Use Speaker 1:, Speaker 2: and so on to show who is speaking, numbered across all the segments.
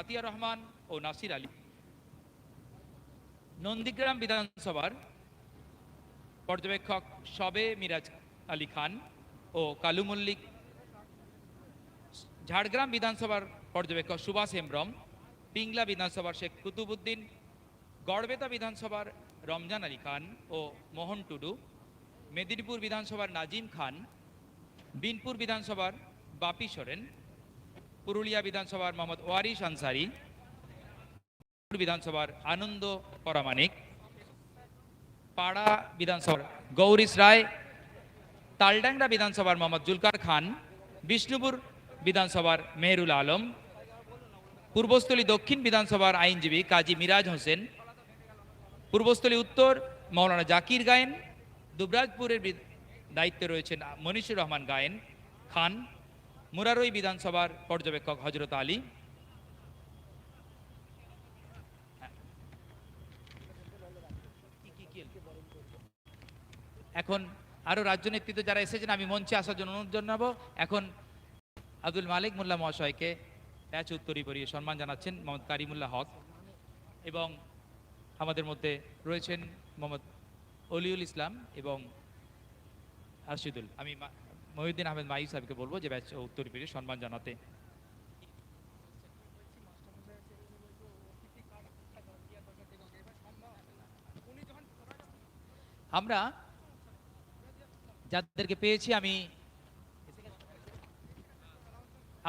Speaker 1: আতিয়া রহমান ও নাসির আলী। নন্দীগ্রাম বিধানসভার পর্যবেক্ষক সবে মিরাজ আলী খান ও কালু মল্লিক। ঝাড়গ্রাম বিধানসভার পর্যবেক্ষক সুভাষ হেমব্রম, পিংলা বিধানসভার শেখ কুতুবুদ্দিন, গড়বেতা বিধানসভার রমজান আলী খান ও মোহন টুডু, মেদিনীপুর বিধানসভার নাজিম খান, বিনপুর বিধানসভার বাপি সোরেন পুরুলিয়া বিধানসভার মোহাম্মদ ওয়ারিশ আনসারি বিধানসভার আনন্দ পরামানিক পাড়া বিধানসভার গৌরীশ রায়, তালডাংরা বিধানসভার মোহাম্মদ জুলকার খান, বিষ্ণুপুর বিধানসভার মেহরুল আলম, পূর্বস্থলী দক্ষিণ বিধানসভার আইনজীবী কাজী মিরাজ হোসেন, পূর্বস্থলী উত্তর মৌলানা জাকির গায়েন, দুবরাজপুরের দায়িত্বে রয়েছেন মনীষুর রহমান গায়েন, খান মুরারই বিধানসভার পর্যবেক্ষক হজরত আলী। এখন আরও রাজ্য যারা এসেছেন, আমি মঞ্চে আসার জন্য অনুরোধ জানাব। এখন আব্দুল মালিক মোল্লা মহাশয়কে প্যাচ উত্তরী পরিয়ে সম্মান জানাচ্ছেন মোহাম্মদ কারিমুল্লাহ হক এবং আমাদের মধ্যে রয়েছেন মোহাম্মদ অলিউল ইসলাম এবং আরশিদুল। আমি মহিউদ্দিন আহমেদ মাই সাহেবকে বলব যে ব্যাচ উত্তরী পরিয়ে সম্মান জানাতে। আমরা যাদেরকে পেয়েছি, আমি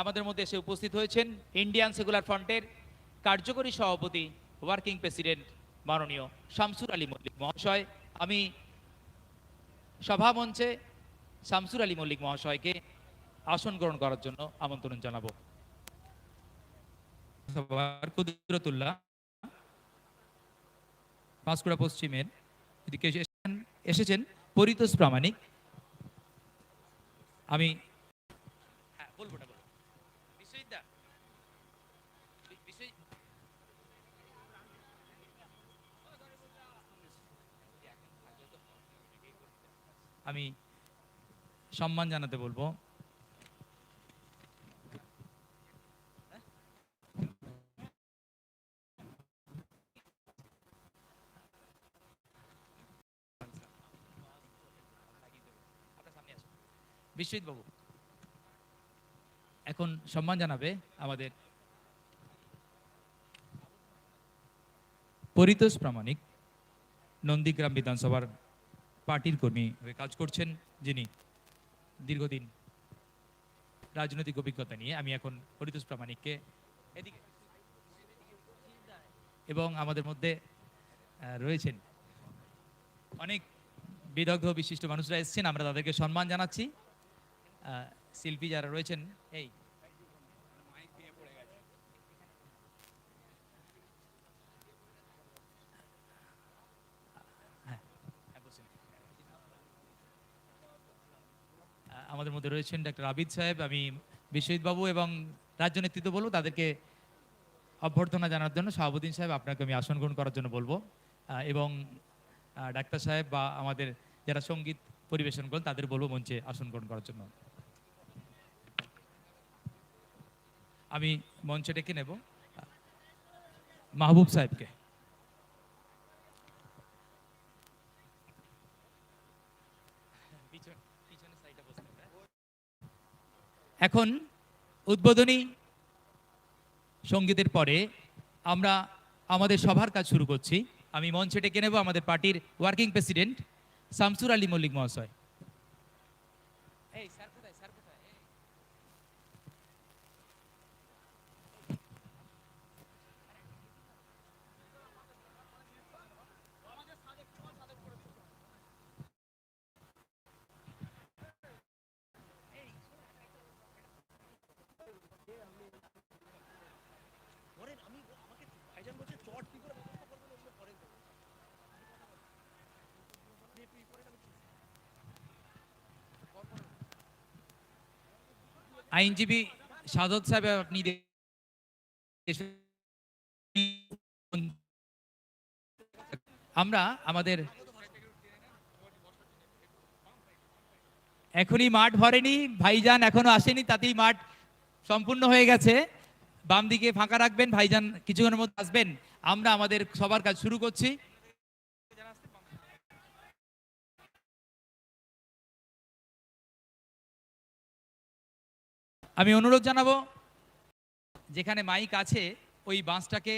Speaker 1: আমাদের মধ্যে এসে উপস্থিত হয়েছেন ইন্ডিয়ান সেকুলার ফ্রন্টের কার্যকরী সভাপতি, ওয়ার্কিং প্রেসিডেন্ট মাননীয় শামসুর আলী মল্লিক মহাশয়। আমি সভা মঞ্চে শামসুর আলী মল্লিক মহাশয়কে আসন গ্রহণ করার জন্য আমন্ত্রণ জানাব। কুদরতুল্লাহ পাঁশকুড়া পশ্চিমের এদিকে এসেছেন পরিতোষ প্রামাণিক। আমি হ্যাঁ বলব না আমি সম্মান জানাতে বলব। বিশ্বজিৎ বাবু, এখন সম্মান জানাবে আমাদের পরিতোষ প্রামাণিক, নন্দীগ্রাম বিধানসভার পার্টির কর্মী হয়ে কাজ করছেন যিনি। দীর্ঘদিন রাজনৈতিক অভিজ্ঞতা নিয়ে আমি এখন হরিতোষ প্রামাণিককে এদিকে এবং আমাদের মধ্যে রয়েছেন অনেক বিদগ্ধ, বিশিষ্ট মানুষরা এসছেন। আমরা তাদেরকে সম্মান জানাচ্ছি। শিল্পী যারা রয়েছেন, এই হ্যাঁ, হ্যাঁ, বসুন। আহ, আমাদের মধ্যে রয়েছেন ডাক্তার আবিদ সাহেব, আমি বিশ্বজিৎ বাবু এবং রাজ্য নেতৃত্ব বলব, তাদেরকে অভ্যর্থনা জানার জন্য শাহাবুদ্দিন সাহেব আপনাকে আমি আসন গ্রহণ করার জন্য বলব। এবং ডাক্তার সাহেব বা আমাদের যারা সংগীত পরিবেশন করেন, তাদের বলব মঞ্চে আসন গ্রহণ করার জন্য। আমি মঞ্চে ডেকে নেব। মাহবুব সাহেবকে। এখন উদ্বোধনী সঙ্গীতের পরে আমরা আমাদের সভার কাজ শুরু করছি। আমি মঞ্চে ডেকে নেব আমাদের পার্টির ওয়ার্কিং প্রেসিডেন্ট শামসুর আলী মল্লিক মহাশয়। আইনজীবী সাদত সাহেব, আপনি আমরা আমাদের এখনই মাঠ ভরেনি, ভাইজান এখনও আসেনি, তাতেই মাঠ সম্পূর্ণ হয়ে গেছে। বাম দিকে ফাঁকা রাখবেন, ভাইজান কিছুক্ষণের মধ্যে আসবেন। আমরা আমাদের সবার কাজ শুরু করছি। আমি অনুরোধ জানাব, যেখানে মাইক আছে, ওই বাঁশটাকে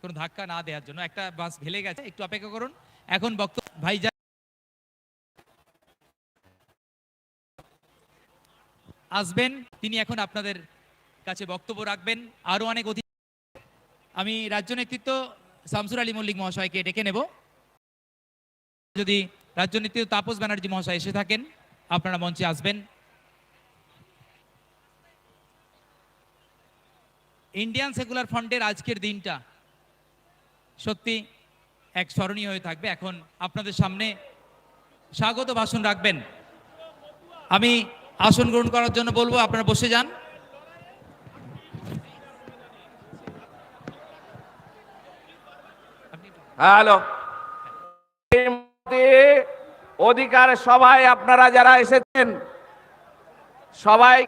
Speaker 1: কোনো ধাক্কা না দেওয়ার জন্য। একটা বাঁশ ভেলে গেছে, একটু অপেক্ষা করুন। এখন বক্তব্য ভাইজান আসবেন, তিনি এখন আপনাদের কাছে বক্তব্য রাখবেন। আরও অনেক অতিথি আমি রাজ্য নেতৃত্ব শামসুর আলী মল্লিক মহাশয়কে ডেকে নেব। যদি রাজ্য নেতৃত্ব তাপস ব্যানার্জি মহাশয় এসে থাকেন, আপনারা মঞ্চে আসবেন। ইন্ডিয়ান সেকুলার ফ্রন্টের আজকের দিনটা সত্যি এক স্মরণীয় হয়ে থাকবে। এখন আপনাদের সামনে স্বাগত ভাষণ রাখবেন। আমি আসন গ্রহণ করার জন্য বলব, আপনারা বসে যান।
Speaker 2: হ্যালো। অধিকার সভায় আপনারা যারা এসেছেন, সবাই,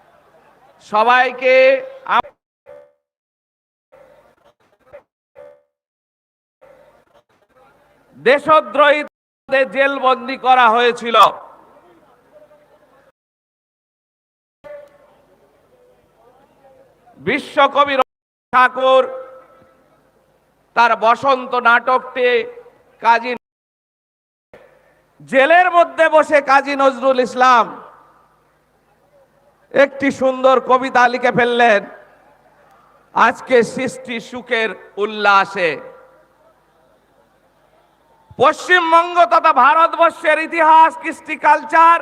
Speaker 2: সবাইকে আম- দেশদ্রোহীদের জেলবন্দি করা হয়েছিল। বিশ্বকবি ঠাকুর তার বসন্ত নাটকটি কাজী জেলের মধ্যে বসে কাজী নজরুল ইসলাম একটি সুন্দর কবিতা লিখে ফেললেন, আজকে সৃষ্টি সুখের উল্লাসে। পশ্চিমবঙ্গ তথা ভারতবর্ষের ইতিহাস, কৃষ্টি কালচার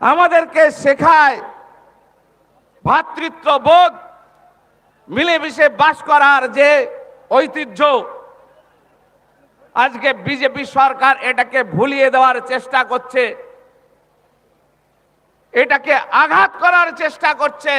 Speaker 2: আমাদেরকে শেখায় ভ্রাতৃত্ববোধ মিলেমিশে বাস করার যে ঐতিহ্য। আজকে বিজেপি সরকার এটাকে ভুলিয়ে দেওয়ার চেষ্টা করছে। এটাকে আঘাত করার চেষ্টা করছে।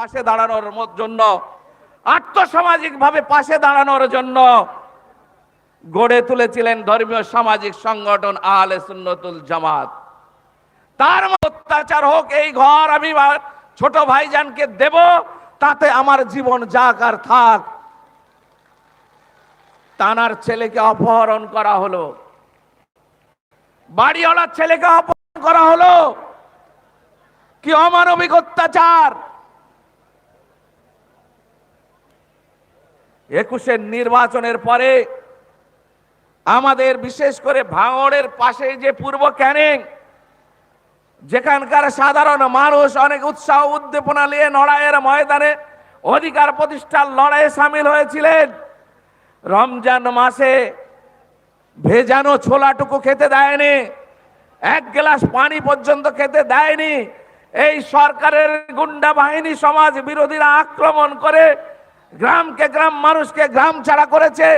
Speaker 2: পাশে দাঁড়ানোর জন্য আর্থসামাজিক ভাবে পাশে দাঁড়ানোর জন্য গড়ে তুলেছিলেন ধর্মীয় সামাজিক সংগঠন আহলে সুন্নতুল জামাত। তার অত্যাচার হোক, এই ঘর আমি ছোট ভাইজানকে দেব, তাতে আমার জীবন যাক আর থাক। তানার ছেলেকে অপহরণ করা হলো। বাড়িওয়ালার ছেলেকে অপহরণ করা হলো। কি অমানবিক অত্যাচার? একুশের নির্বাচনের পরে আমাদের বিশেষ করে ভাঙড়ের পাশে যে পূর্ব ক্যানিং, যেখানকার সাধারণ মানুষ অনেক উৎসাহ উদ্দীপনা নিয়ে লড়াইয়ের ময়দানে অধিকার প্রতিষ্ঠার লড়াইয়ে সামিল হয়েছিলেন। রমজান মাসে ভেজানো ছোলাটুকু খেতে দেয়নি, এক গ্লাস পানি পর্যন্ত খেতে দেয়নি। এই সরকারের গুন্ডা বাহিনী সমাজ বিরোধীরা আক্রমণ করে গ্রামকে গ্রাম, মানুষকে গ্রাম ছাড়া করেছে।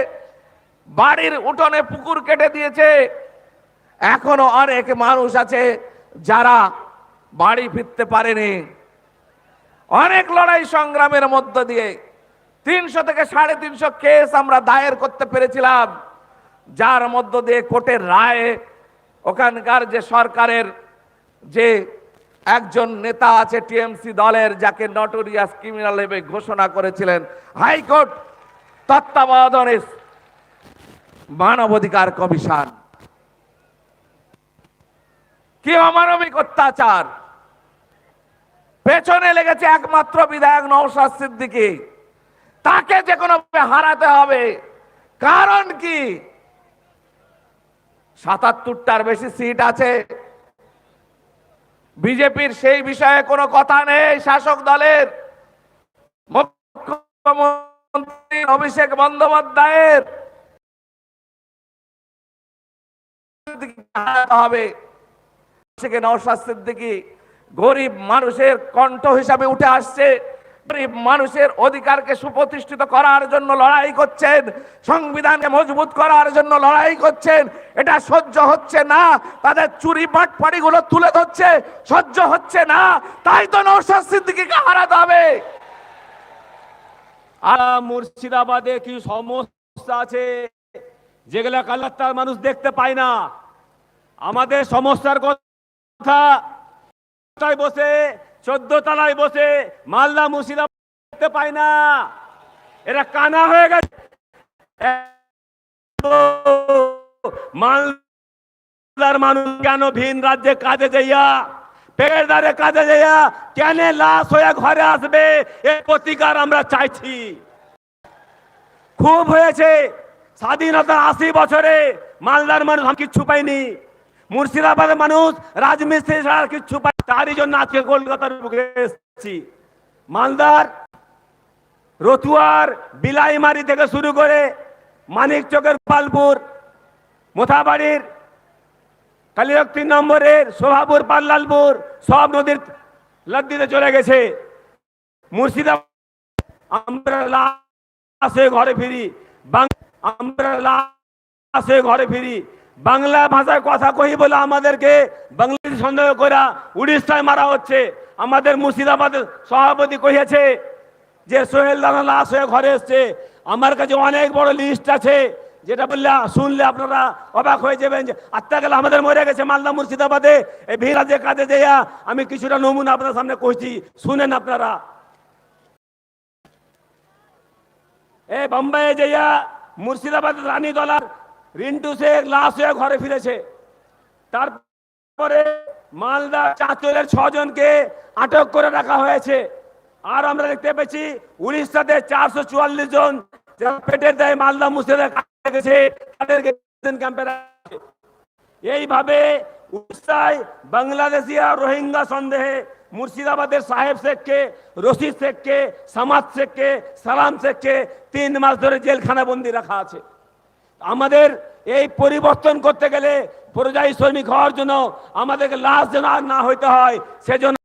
Speaker 2: বাড়ির উঠোনে পুকুর কেটে দিয়েছে। এখনও অনেক মানুষ আছে যারা বাড়ি ফিরতে পারেনি। অনেক লড়াই সংগ্রামের মধ্য দিয়ে তিনশো থেকে সাড়ে তিনশো কেস আমরা দায়ের করতে পেরেছিলাম। যার মধ্য দিয়ে কোর্টের রায়ে ওখানকার যে সরকারের যে একজন নেতা আছে টিএমসি দলের, যাকে নটোরিয়াস ক্রিমিনাল হিসেবে ঘোষণা করেছিলেন। হাইকোর্ট তত্ত্বাবধানে মানবাধিকার কমিশন। কি অমানবিক অত্যাচার? পেছনে লেগেছে একমাত্র বিধায়ক নৌসাদ সিদ্দিকী। তাকে যে কোনো হারাতে হবে। কারণ কি? সাতাত্তরটার বেশি সিট আছে। বিজেপির সেই বিষয়ে কোনো কথা নেই শাসক দলের। মুখ্যমন্ত্রী অভিষেক বন্দ্যোপাধ্যায়ের হবে। থেকে দিকে গরিব মানুষের কণ্ঠ হিসাবে উঠে আসছে। মানুষের অধিকারকে সুপ্রতিষ্ঠিত করার জন্য লড়াই করছেন, সংবিধানকে মজবুত করার জন্য লড়াই করছেন, এটা সহ্য হচ্ছে না, তাদের চুরি বাটপাড়িগুলো তুলে ধরছে, সহ্য হচ্ছে না, তাই তো নওশাদ সিদ্দিকীকে হারাতে হবে।
Speaker 3: মুর্শিদাবাদে কি সমস্যা আছে? যেগুলা কালাত্তার মানুষ দেখতে পায় না। আমাদের সমস্যার কথা বসে? চোদ্দ তলায় বসে মালদা মুর্শিদাবাদ দেখতে পায় না। এরা কানা হয়ে গেছে। মালদার মানুষ কেন ভিন রাজ্যে কাজে যাইয়া দ্বারে কাজে যাইয়া কেন লাশ হয়ে ঘরে আসবে? এর প্রতিকার আমরা চাইছি। খুব হয়েছে। স্বাধীনতার আশি বছরে মালদার মানুষ আমি কিচ্ছু পাইনি। মুর্শিদাবাদের মানুষ রাজমিস্ত্রি ছাড়া কিচ্ছু পাই তারই জন্য আজকে কলকাতার বুকে এসেছি। মালদার, রতুয়ার, বিলাইমারি থেকে শুরু করে মানিক চকের পালপুর মোথাবাড়ির কালিরক তিন নম্বরের শোভাপুর পাল্লালপুর সব নদীর লদ্দিতে চলে গেছে। মুর্শিদাবাদ আমরা ঘরে ফিরি। আমরা ঘরে ফিরি। বাংলা ভাষায় কথা কহি বলে আমাদেরকে বাংলাদেশ সন্দেহ করা উড়িষ্যায় মারা হচ্ছে। আমাদের মুর্শিদাবাদের সভাপতি কহিয়েছে যে, সোহেল দানা লাশ হয়ে ঘরে এসছে। আমার কাছে অনেক বড় লিস্ট আছে। যেটা বললে, শুনলে আপনারা অবাক হয়ে যাবেন যে, আত্মা গেলে আমাদের মরে গেছে মালদা মুর্শিদাবাদে। এই ভিড়াজে কাজে যাইয়া আমি কিছুটা নমুনা আপনার সামনে কইছি। শুনেন আপনারা। এ, বোম্বাইয়ে যাইয়া মুর্শিদাবাদ রানী দলার রিন্টু শেখ লাশ হয়ে ঘরে ফিরেছে। তারপরে মালদা চাঁচলের ছজনকে আটক করে রাখা হয়েছে। আর আমরা দেখতে পেয়েছি উড়িষ্যাতে চারশো চুয়াল্লিশ জন যারা পেটের দেয় মালদা মুর্শিদাবাদ গেছে, তাদেরকে ক্যাম্পে এইভাবে উড়িষ্যায় বাংলাদেশি আর রোহিঙ্গা সন্দেহে মুর্শিদাবাদের সাহেব শেখকে, রশিদ শেখকে, সামাদ শেখকে, সালাম শেখকে তিন মাস ধরে জেলখানা বন্দি রাখা আছে। আমাদের এই পরিবর্তন করতে গেলে পরিযায়ী শ্রমিক হওয়ার জন্য আমাদেরকে লাশ যেন আর না হইতে হয়, সেজন্য